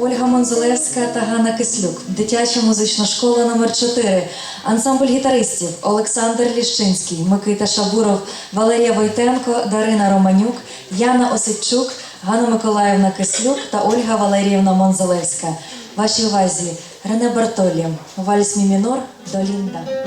Ольга Монзулевська та Ганна Кислюк, дитяча музична школа номер 4 ансамбль гітаристів Олександр Ліщинський, Микита Шабуров, Валерія Войтенко, Дарина Романюк, Яна Осипчук, Ганна Миколаївна Кислюк та Ольга Валеріївна Монзулевська. Вашій увазі Рене Бартолі, вальс Мімінор, Долінда.